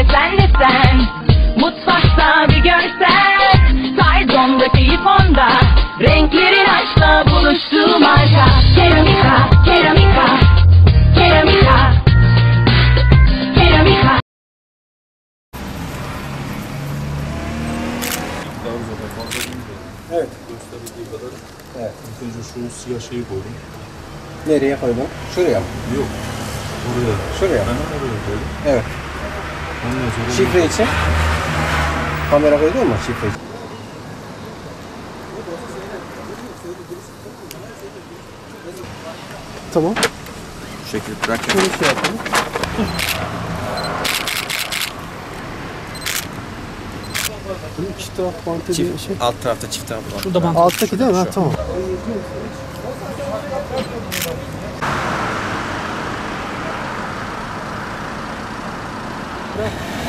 işte sen de sen Mutfakta bir görsen Tarzonda keyif onda Renklerin aşkla buluştuğu marka Keramika, keramika Keramika Keramika. Evet. Gösterildiği kadar. Evet. İlk önce şu siyah şeyi koydum. Nereye koydun? Şuraya mı? Yok. Oraya. Şuraya. Hemen oraya koydum. Evet. Şifre için? Kamera koydun mu şifre için? Tamam. Bu şekilde bırak. Şöyle şey yapalım. Bunun iki taraf bantı bir şey. Çift, alt tarafta çift tarafı var. Şurada bant. Alttaki değil mi? Ha, tamam. Okay.